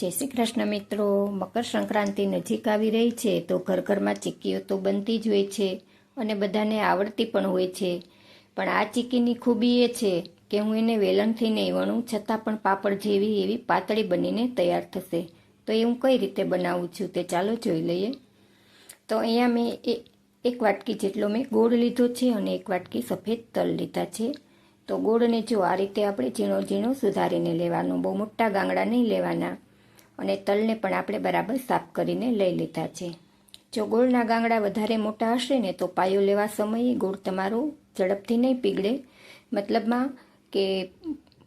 જય શ્રી કૃષ્ણ મિત્રો. મકર સંક્રાંતિ નજીક આવી રહી છે તો ઘર ઘરમાં ચીક્કીઓ તો બનતી જ હોય છે અને બધાને આવડતી પણ હોય છે. પણ આ ચીક્કીની ખૂબી એ છે કે હું એને વેલણથી નહીં વણું છતાં પણ પાપડ જેવી એવી પાતળી બનીને તૈયાર થશે. તો એ હું કઈ રીતે બનાવું છું તે ચાલો જોઈ લઈએ. તો અહીંયા મેં એક વાટકી જેટલો મેં ગોળ લીધો છે અને એક વાટકી સફેદ તલ લીધા છે. તો ગોળને જો આ રીતે આપણે ઝીણો ઝીણો સુધારીને લેવાનો, બહુ મોટા ગાંગડા નહીં લેવાના. અને તલને પણ આપણે બરાબર સાફ કરીને લઈ લીધા છે. જો ગોળના ગાંગડા વધારે મોટા હશે ને તો પાયો લેવા સમયે ગોળ તમારો ઝડપથી નહીં પીગળે. મતલબમાં કે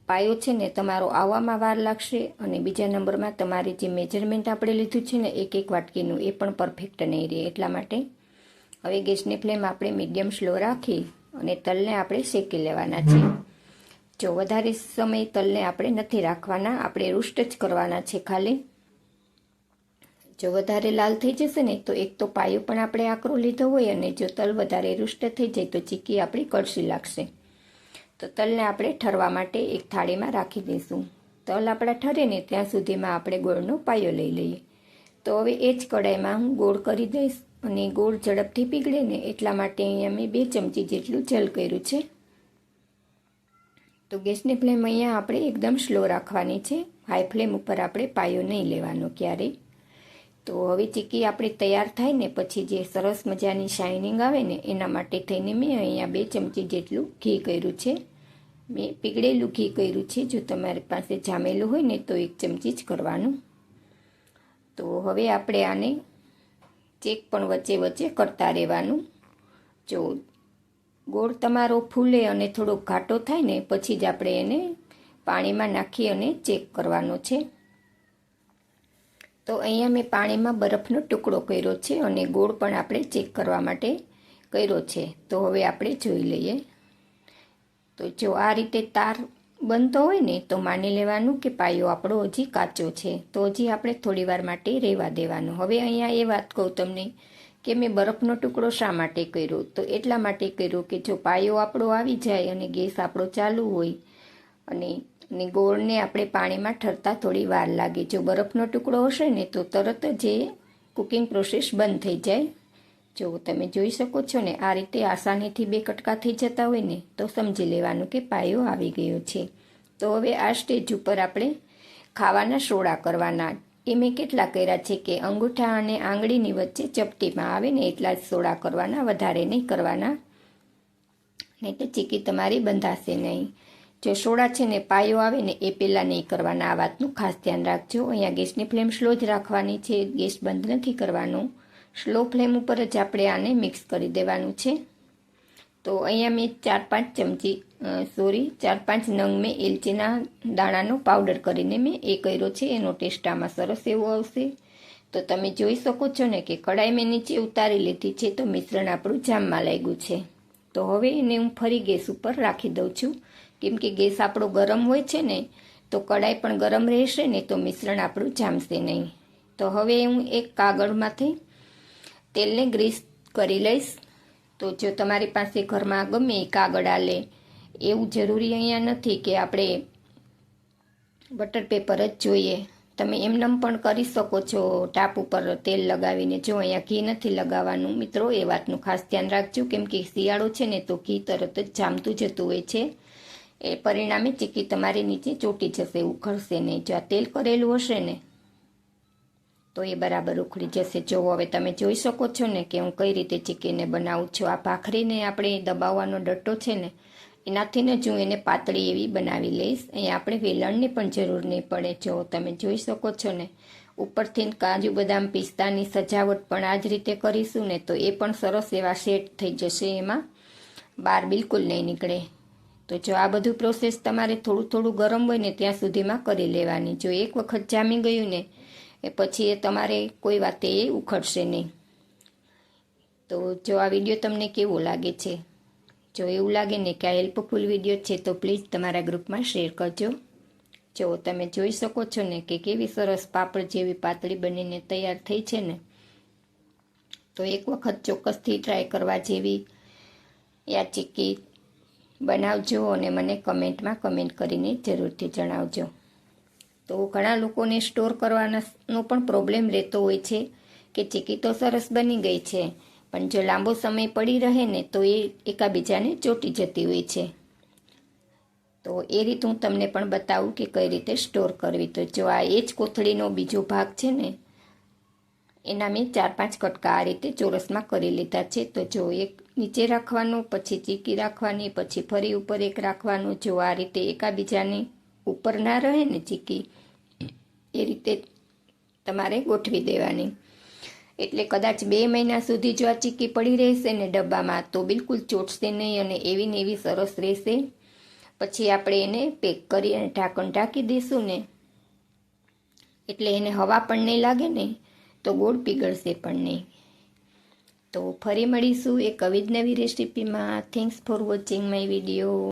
પાયો છે ને તમારો આવવામાં વાર લાગશે અને બીજા નંબરમાં તમારી જે મેજરમેન્ટ આપણે લીધું છે ને એક એક વાટકીનું એ પણ પરફેક્ટ નહીં રહે એટલા માટે હવે ગેસની ફ્લેમ આપણે મીડિયમ સ્લો રાખી અને તલને આપણે શેકી લેવાના છે. જો વધારે સમય તલને આપણે નથી રાખવાના, આપણે રૂસ્ટ જ કરવાના છે ખાલી. જો વધારે લાલ થઈ જશે ને, તો એક તો પાયો પણ આપણે આકરો લીધો હોય અને જો તલ વધારે રુષ્ટ થઈ જાય તો ચીકી આપણી કળશી લાગશે. તો તલને આપણે ઠરવા માટે એક થાળીમાં રાખી દઈશું. તલ આપણા ઠરે ને ત્યાં સુધીમાં આપણે ગોળનો પાયો લઈ લઈએ. તો હવે એ જ કડાઈમાં હું ગોળ કરી દઈશ અને ગોળ ઝડપથી પીગળે ને એટલા માટે અહીંયા મેં બે ચમચી જેટલું જલ કર્યું છે. તો ગેસની ફ્લેમ અહીંયા આપણે એકદમ સ્લો રાખવાની છે. હાઈ ફ્લેમ ઉપર આપણે પાયો નહીં લેવાનો ક્યારેય. તો હવે ચીકી આપણી તૈયાર થાય ને પછી જે સરસ મજાની શાઇનિંગ આવે ને, એના માટે થઈને મેં અહીંયા બે ચમચી જેટલું ઘી કર્યું છે. મેં પીગળેલું ઘી કર્યું છે. જો તમારી પાસે જામેલું હોય ને તો એક ચમચી જ કરવાનું. તો હવે આપણે આને ચેક પણ વચ્ચે વચ્ચે કરતા રહેવાનું. જો ગોળ તમારો ફૂલે અને થોડો ઘાટો થાય ને, પછી જ આપણે એને પાણીમાં નાખી અને ચેક કરવાનો છે. તો અહીંયા મેં પાણીમાં બરફનો ટુકડો કર્યો છે અને ગોળ પણ આપણે ચેક કરવા માટે કર્યો છે. તો હવે આપણે જોઈ લઈએ. તો જો આ રીતે તાર બનતો હોય ને, તો માની લેવાનું કે પાયો આપણો હજી કાચો છે. તો હજી આપણે થોડી વાર માટે રહેવા દેવાનો. હવે અહીંયા એ વાત કહું તમને. કે મેં બરફનો ટુકડો શા માટે કર્યો? તો એટલા માટે કર્યો કે જો પાયો આપણો આવી જાય અને ગેસ આપણો ચાલુ હોય અને અને ગોળને આપણે પાણીમાં ઠરતા થોડી વાર લાગે. જો બરફનો ટુકડો હશે ને, તો તરત જ એ કુકિંગ પ્રોસેસ બંધ થઈ જાય. જો તમે જોઈ શકો છો ને, આ રીતે આસાનીથી બે કટકા થઈ જતા હોય ને, તો સમજી લેવાનું કે પાયો આવી ગયો છે. તો હવે આ સ્ટેજ ઉપર આપણે ખાવાના સોડા કરવાના એ મેં કેટલા કર્યા છે કે અંગૂઠા અને આંગળીની વચ્ચે ચપટીમાં આવે ને એટલા જ સોડા કરવાના, વધારે નહીં કરવાના? નહીં તો ચીકી તમારી બંધાશે નહીં. જો સોડા છે ને પાયો આવે ને એ પહેલાં નહીં કરવાના. આ વાતનું ખાસ ધ્યાન રાખજો. અહીંયા ગેસની ફ્લેમ સ્લો જ રાખવાની છે. ગેસ બંધ નથી કરવાનો. સ્લો ફ્લેમ ઉપર જ આપણે આને મિક્સ કરી દેવાનું છે. તો અહીંયા મેં ચાર પાંચ ચમચી સોરી, ચાર પાંચ નંગ મેં એલચીના દાણાનો પાવડર કરીને મેં એ કર્યો છે. એનો ટેસ્ટ આમાં સરસ એવો આવશે. તો તમે જોઈ શકો છો ને કે કડાઈ મેં નીચે ઉતારી લીધી છે, તો મિશ્રણ આપણું જામમાં લાગ્યું છે. તો હવે એને હું ફરી ગેસ ઉપર રાખી દઉં છું. કેમ કે ગેસ આપણો ગરમ હોય છે ને, તો કડાઈ પણ ગરમ રહેશે ને તો મિશ્રણ આપણું જામશે નહીં. તો હવે હું એક કાગળમાંથી તેલને ગ્રીસ કરી લઈશ. તો જો તમારી પાસે ઘરમાં ગમે કાગળ આલે, એવું જરૂરી અહીંયા નથી કે આપણે બટર પેપર જ જોઈએ. તમે એમનેમ પણ કરી શકો છો, ટાપ ઉપર તેલ લગાવીને. જો અહીંયા ઘી નથી લગાવવાનું, મિત્રો, એ વાતનું ખાસ ધ્યાન રાખજો. કેમ કે શિયાળો છે ને, તો ઘી તરત જ જામતું જતું હોય છે. એ પરિણામે ચીકી તમારી નીચે ચોટી જશે, ઉખડશે નહીં. જો આ તેલ કરેલું હશે ને તો એ બરાબર ઉખડી જશે. જો હવે તમે જોઈ શકો છો ને કે હું કઈ રીતે ચીકીને બનાવું છું. આ ભાખરીને આપણે દબાવવાનો ડટ્ટો છે ને, એનાથી જ હું એને પાતળી એવી બનાવી લઈશ. અહીંયા આપણે વેલણની પણ જરૂર નહીં પડે. જો તમે જોઈ શકો છો ને, ઉપરથી કાજુ બદામ પિસ્તાની સજાવટ પણ આ જ રીતે કરીશું ને, તો એ પણ સરસ એવા સેટ થઈ જશે એમાં. બહાર બિલકુલ નહીં નીકળે. તો જો આ બધું પ્રોસેસ તમારે થોડું થોડું ગરમ હોય ને, ત્યાં સુધીમાં કરી લેવાની. જો એક વખત જામી ગયું ને એ પછી એ તમારે કોઈ વાતે એ ઉખડશે નહીં. તો જો આ વીડિયો તમને કેવો લાગે છે? જો એવું લાગે ને કે આ હેલ્પફુલ વીડિયો છે, તો પ્લીઝ તમારા ગ્રુપમાં શેર કરજો. જો તમે જોઈ શકો છો ને કે કેવી સરસ પાપડ જેવી પાતળી બનીને તૈયાર થઈ છે ને, તો એક વખત ચોક્કસથી ટ્રાય કરવા જેવી યા ચીક્કી બનાવજો અને મને કમેન્ટમાં કમેન્ટ કરીને જરૂરથી જણાવજો. તો ઘણા લોકોને સ્ટોર કરવાનો પણ પ્રોબ્લેમ રહેતો હોય છે કે ચીકી તો સરસ બની ગઈ છે, પણ જો લાંબો સમય પડી રહે ને તો એ એકાબીજાને ચોટી જતી હોય છે. તો એ રીત હું તમને પણ બતાવું કે કઈ રીતે સ્ટોર કરવી. તો જો આ એ જ કોથળીનો બીજો ભાગ છે ને, એના મેં ચાર પાંચ કટકા આ રીતે ચોરસમાં કરી લીધા છે. તો જો એક નીચે રાખવાનું, પછી ચીકી રાખવાની, પછી ફરી ઉપર એક રાખવાનું, જો આ રીતે એકાબીજાની ઉપર ના રહે ને ચીકી એ રીતે તમારે ગોઠવી દેવાની. એટલે કદાચ બે મહિના સુધી જો આ ચીકી પડી રહેશે ને ડબ્બામાં, તો બિલકુલ ચોટશે નહીં અને એવી ને એવી સરસ રહેશે. પછી આપણે એને પેક કરી અને ઢાંકણ ઢાંકી દઈશું ને. એટલે એને હવા પણ નહીં લાગે ને, તો ગોળ પીગળશે પણ નહીં. તો ફરી મળીશું એક આવી નવી રેસીપીમાં. Thanks for watching my video